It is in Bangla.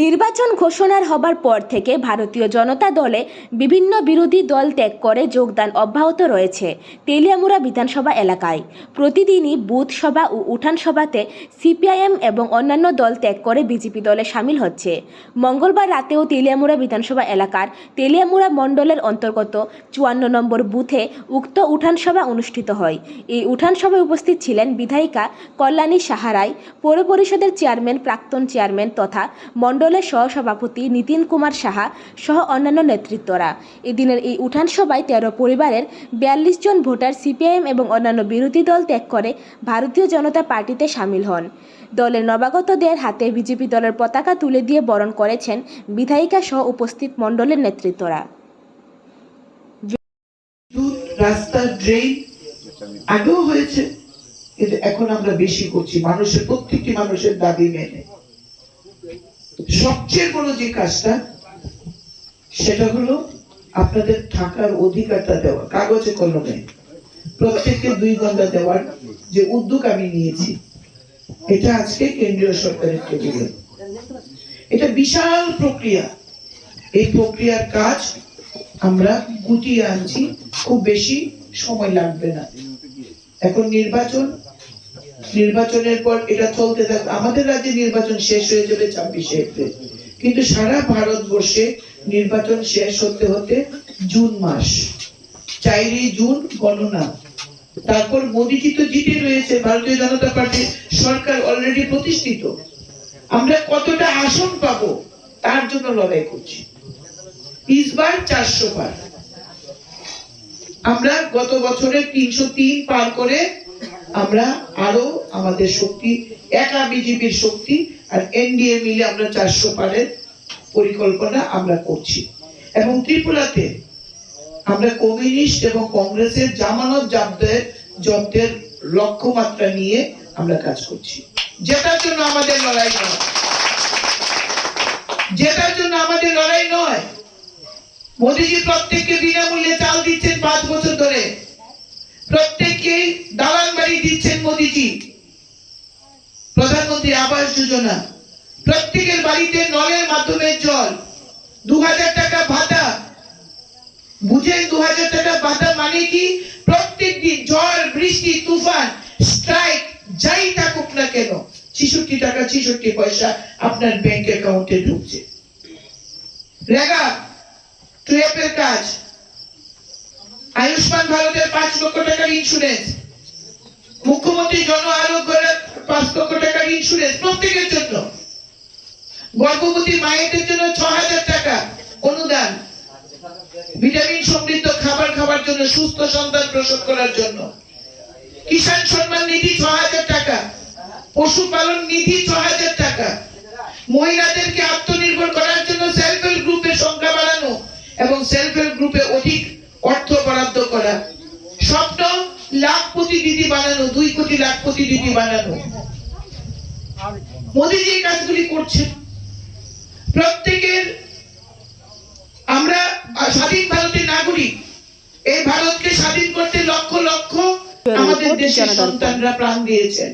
নির্বাচন ঘোষণার হবার পর থেকে ভারতীয় জনতা দলে বিভিন্ন বিরোধী দল ত্যাগ করে যোগদান অব্যাহত রয়েছে তেলিয়ামুড়া বিধানসভা এলাকায়। প্রতিদিনই বুথ সভা ও উঠান সভাতে সিপিআইএম এবং অন্যান্য দল ত্যাগ করে বিজেপি দলে সামিল হচ্ছে। মঙ্গলবার রাতেও তেলিয়ামুড়া বিধানসভা এলাকার তেলিয়ামুড়া মণ্ডলের অন্তর্গত চুয়ান্ন নম্বর বুথে উক্ত উঠান সভা অনুষ্ঠিত হয়। এই উঠান সভায় উপস্থিত ছিলেন বিধায়িকা কল্যাণী সাহারাই, পৌর পরিষদের চেয়ারম্যান, প্রাক্তন চেয়ারম্যান তথা মণ্ডলের সহসভাপতি নীতিন কুমার সাহা সহ অন্যান্য নেতৃত্বরা। এদিনের এই উঠান সভায় তেরো পরিবারের বিয়াল্লিশ জন ভোটার সিপিআইএম এবং অন্যান্য বিরোধী দল ত্যাগ করে ভারতীয় জনতা পার্টিতে সামিল হন। দলের নবাগতদের হাতে বিজেপি দলের পতাকা তুলে দিয়ে বরণ করেছেন বিধায়িকা সহ উপস্থিত মণ্ডলের নেতৃত্বরা। ড্রেন আগেও হয়েছে, কিন্তু এখন আমরা বেশি করছি। মানুষের প্রত্যেকটি মানুষের দাবি মেনে। সবচেয়ে বড় যে কাজটা, সেটা হলো আপনাদের থাকার অধিকারটা দেওয়া, কাগজে কলমে। প্রত্যেককে দুই ঘণ্টা দেওয়ার যে উদ্যোগ আমি নিয়েছি, এটা আজকে কেন্দ্রীয় সরকারের টেবিলে। এটা বিশাল প্রক্রিয়া। এই প্রক্রিয়ার কাজ আমরা গুটিয়ে আনছি, খুব বেশি সময় লাগবে না। এখন নির্বাচন নির্বাচনের পর এটা চলতে থাকবে আমাদের রাজ্যে নির্বাচন শেষ হয়ে যাবে ছাব্বিশে এপ্রিল। কিন্তু সারা ভারতবর্ষে নির্বাচন শেষ হতে হতে জুন মাস। চারই জুন, গণনা। তারপর মোদিজি তো জিতে রয়েছে, ভারতীয় জনতা পার্টির সরকার অলরেডি প্রতিষ্ঠিত। আমরা কতটা আসন পাবো তার জন্য লড়াই করছি। ইসবার চারশো পার। আমরা গত বছরে তিনশো তিন পার করে আমরা আরও আমাদের শক্তি, একা বিজেপির শক্তি আর এনডিএ মিলে আমরা চারশো পারের পরিকল্পনা আমরা করছি। এবং ত্রিপুরাতে আমরা কমিউনিস্ট এবং কংগ্রেসের জামানত জব্দের জব্দের লক্ষ্যমাত্রা নিয়ে আমরা কাজ করছি। যেটার জন্য আমাদের লড়াই নয়। যেটার জন্য আমাদের লড়াই নয়। মোদীজি প্রত্যেককে বিনামূল্যে চাল দিচ্ছেন পাঁচ বছর ধরে। প্রত্যেককে দালান বাড়ি দিচ্ছেন মোদীজি। প্রধানমন্ত্রী আবাস যোজনা। প্রত্যেকের বাড়িতে নলের মাধ্যমে জল। দু হাজার টাকা ভাতা। বুঝেন দু হাজার টাকা ভাতা মানে কি? প্রত্যেক দিন ঝড়, বৃষ্টি, তুফান স্ট্রাইক যাই থাকুক না কেন, ছিষট্টি টাকা, ছিষট্টি পয়সা আপনার ব্যাংক অ্যাকাউন্টে ঢুকছে। রেগা টুয়েপের কাজ। আয়ুষ্মান ভারতের পাঁচ লক্ষ টাকার ইন্স্যুরেন্স মুখ্যমন্ত্রী জন আরোগ্যের পাঁচ লক্ষ টাকার ইন্স্যুরেন্স প্রত্যেকের জন্য। গর্ভবতী মায়েদের জন্য ছ হাজার টাকা অনুদান। ভিটামিন সমৃদ্ধ খাবার খাবার জন্য, সুস্থ সন্তান প্রসব করার জন্য। কিষাণ সম্মান নিধি ছ হাজার টাকা। পশুপালন নিধি ছ হাজার টাকা। মহিলাদেরকে অর্থ বরাদ্দ করা। স্বপ্ন লাখপতি দিদি বানানো দুই কোটি লাখপতি দিদি বানানো। মোদীজি এই কাজগুলি করছেন। প্রত্যেকের আমরা স্বাধীন ভারতের নাগরিক এই ভারতকে স্বাধীন করতে লক্ষ লক্ষ আমাদের দেশের সন্তানরা প্রাণ দিয়েছেন।